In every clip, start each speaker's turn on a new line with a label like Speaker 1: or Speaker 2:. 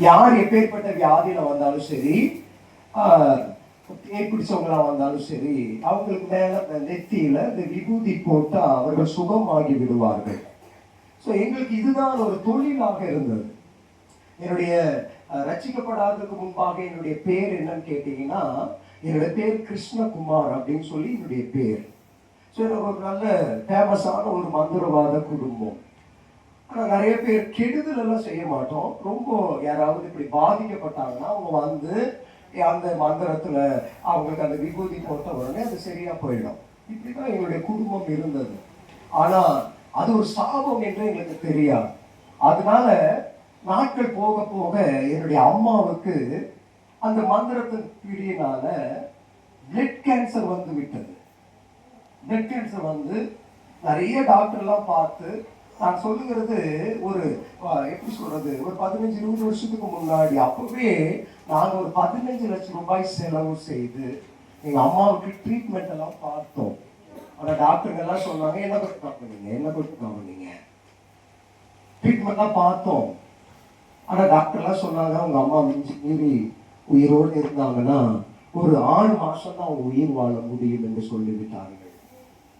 Speaker 1: யார் எப்பேற்பட்ட வியாதியில வந்தாலும் சரி ஆஹ், பேய் வந்தாலும் சரி அவங்களுக்கு மேல அந்த நெத்தியில இந்த விபூதி போட்டா அவர்கள் சுகமாகி விடுவார்கள். ஸோ எங்களுக்கு இதுதான் ஒரு தொழிலாக இருந்தது. என்னுடைய ரச்சிக்கப்படாததுக்கு முன்பாக என்னுடைய பேர் என்னன்னு கேட்டீங்கன்னா என்னுடைய பேர் கிருஷ்ணகுமார் அப்படின்னு சொல்லி என்னுடைய பேர். ஸோ எனக்கு ஒரு நல்ல ஃபேமஸான ஒரு மந்திரவாத குடும்பம். ஆனால் நிறைய பேர் கெடுதல் எல்லாம் செய்ய மாட்டோம். ரொம்ப யாராவது இப்படி பாதிக்கப்பட்டாங்கன்னா அவங்க வந்து அந்த மந்திரத்தில் அவங்களுக்கு அந்த விபூதி போட்ட உடனே அது சரியாக போயிடும். இப்படி தான் எங்களுடைய குடும்பம் இருந்தது. ஆனால் அது ஒரு சாபம் என்று எங்களுக்கு தெரியாது. அதனால நாட்கள் போக போக என்னுடைய அம்மாவுக்கு அந்த மந்திரத்தின் பிடியினால பிளட் கேன்சர் வந்து விட்டது. பிளட் கேன்சர் வந்து நிறைய டாக்டர்லாம் பார்த்து நான் சொல்லுகிறது ஒரு எப்படி சொல்றது? ஒரு பதினஞ்சு இருபது வருஷத்துக்கு முன்னாடி அப்பவே நாங்கள் ஒரு பதினஞ்சு லட்சம் ரூபாய் செலவு செய்து எங்க அம்மாவுக்கு ட்ரீட்மெண்ட் எல்லாம் பார்த்தோம். ஆனால் டாக்டருங்கெல்லாம் சொன்னாங்க என்ன கொடுத்து காமினீங்க என்ன கொடுத்து காமினீங்க ட்ரீட்மெண்ட்லாம் பார்த்தோம். ஆனால் டாக்டர்லாம் சொன்னாங்க உங்க அம்மா மிஞ்சி மீறி உயிரோடு இருந்தாங்கன்னா ஒரு ஆறு மாசம் தான் அவங்க உயிர் வாழ முடியும் என்று சொல்லிவிட்டார்கள்.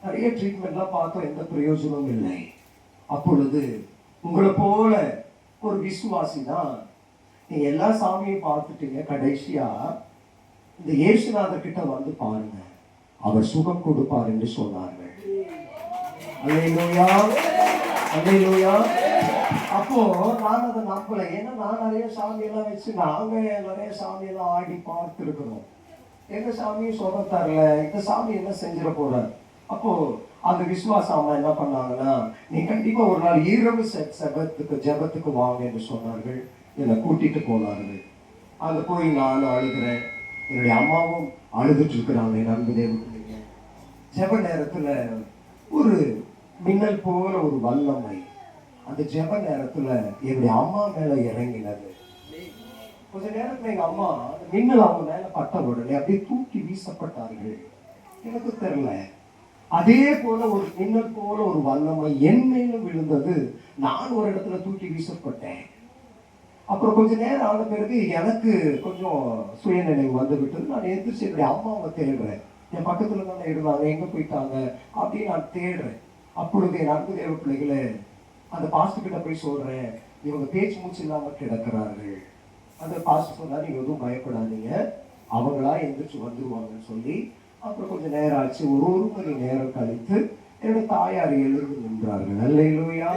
Speaker 1: நிறைய ட்ரீட்மெண்ட்லாம் பார்த்தோம் எந்த பிரயோஜனமும் இல்லை. அப்பொழுது உங்களை போல ஒரு விசுவாசி தான் நீ எல்லா சாமியும் பார்த்துட்டீங்க கடைசியா இந்த இயேசுநாதர் கிட்ட வந்து பாருங்க. அவர் சுகம் கொடுப்பார் என்று சொன்னார்கள். அப்போ நான் அதை நம்பல. ஏன்னா நான் நிறைய சாமியெல்லாம் வச்சு நாங்க நிறைய சாமியெல்லாம் ஆடி பார்த்துருக்கிறோம். எங்க சாமியும் சொல்ல தரல. இந்த சாமி என்ன செஞ்சிட போறாரு? அப்போ அந்த விசுவாசம் அவங்க என்ன பண்ணாங்கன்னா நீ கண்டிப்பா ஒரு நாள் இரவு செபத்துக்கு ஜெபத்துக்கு வாங்க என்று சொன்னார்கள். என்னை கூட்டிட்டு போனார்கள். அந்த போய் நானும் அழுகிறேன். என்னுடைய அம்மாவும் அழுதுட்டு இருக்கிறாங்க என் அன்பு தேவ ஜப ஜெப நேரத்துல ஒரு மின்னல் போல ஒரு வல்லமை. அந்த ஜெப நேரத்துல என்னுடைய அம்மா மேல இறங்கினது. கொஞ்ச நேரத்துல எங்க அம்மா அந்த மின்னல் அவங்க மேல பட்ட உடனே அப்படியே தூக்கி வீசப்பட்டார்கள். எனக்கு தெரியல. அதே போல ஒரு மின்னல் போல ஒரு வல்லமை என் மேலும் விழுந்தது. நான் ஒரு இடத்துல தூக்கி வீசப்பட்டேன். அப்புறம் கொஞ்ச நேரம் ஆன பிறகு எனக்கு கொஞ்சம் சுயநினைவு வந்து விட்டது நான் எந்திரிச்சு என்னுடைய அம்மாவை தேடுறேன். என் பக்கத்துல தானே இருந்தாங்க எங்க போயிட்டாங்க அப்படின்னு நான் தேடுறேன். அப்பொழுது என் அன்பு தேவ பிள்ளைகளே அந்த பாஸ்ட் கிட்ட போய் சொல்றேன் இவங்க பேச்சு மூச்சு இல்லாம கிடக்கிறார்கள். அந்த பாஸ்ட் சொன்னா நீங்க எதுவும் பயப்படாதீங்க. அவங்களா எந்திரிச்சு வந்துருவாங்கன்னு சொல்லி அப்புறம் கொஞ்சம் நேரம் ஆச்சு. ஒரு ஒரு மணி நேரம் கழித்து என்னோட தாயார் எழுந்து நின்றார்கள். அல்லையிலூயா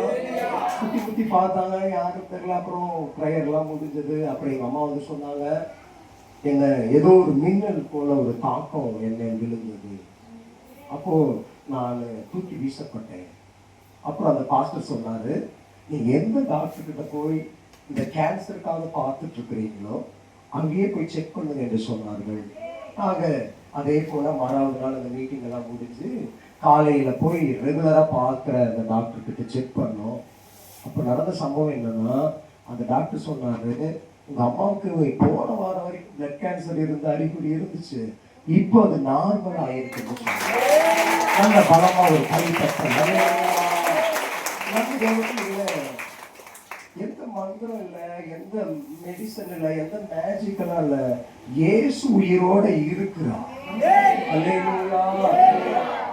Speaker 1: சுத்தி குத்தி பார்த்தாங்க. யாரும் தெரியல. அப்புறம் ப்ரேயர்லாம் முடிஞ்சது. அப்புறம் எங்கள் அம்மா வந்து சொன்னாங்க என்ன ஏதோ ஒரு மின்னல் போல ஒரு தாக்கம் என்னை விழுந்தது. அப்போ நான் தூக்கி வீசப்பட்டேன். அப்புறம் அந்த பாஸ்டர் சொன்னார் நீ எந்த டாக்டர் கிட்ட போய் இந்த கேன்சருக்காக பார்த்துட்டு இருக்கிறீங்களோ அங்கேயே போய் செக் பண்ணுங்க என்று சொன்னார்கள். நாங்கள் அதே போல மறாவது நாள் அந்த மீட்டிங் எல்லாம் முடிஞ்சு காலையில போய் ரெகுலரா பார்க்குற அந்த டாக்டர் கிட்ட செக் பண்ணோம். அப்போ நடந்த சம்பவம் என்னன்னா அந்த டாக்டர் சொன்னாரு உங்க அம்மாவுக்கு போன வாரம் வரைக்கும் பிளட் கேன்சர் இருந்த அறிகுறி இருந்துச்சு. இப்போ அது நார்மல் ஆயிருக்குன்னு நல்ல பலமா ஒரு கை தட்டல் எந்த மந்திரம் இல்லை எந்த மெடிசன் இல்லை எந்த மேஜிக்கெல்லாம் இல்லை. ஏசு உயிரோட இருக்கிறான்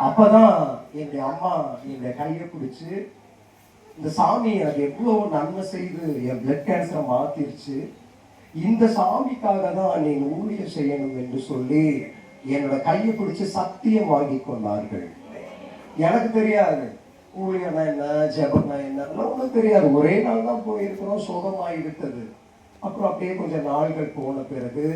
Speaker 1: அப்பதான் எங்க அம்மா எங்க கையை பிடிச்சு இந்த சாமி அது எவ்வளவு நன்மை செய்து என் பிளட் கேன்சரை மாத்திருச்சு. இந்த சாமிக்காக தான் நீங்கள் ஊழியம் செய்யணும் என்று சொல்லி என்னோட கையை பிடிச்சு சத்தியம் வாங்கி கொண்டார்கள். எனக்கு தெரியாது. ஊழியனா என்ன ஜெபம்னா என்ன ஒன்றும் தெரியாது. ஒரே நாள் தான் போயிருக்கிறோம் சுகமாகி விட்டது அப்புறம் அப்படியே கொஞ்சம் நாள்கள் போன பிறகு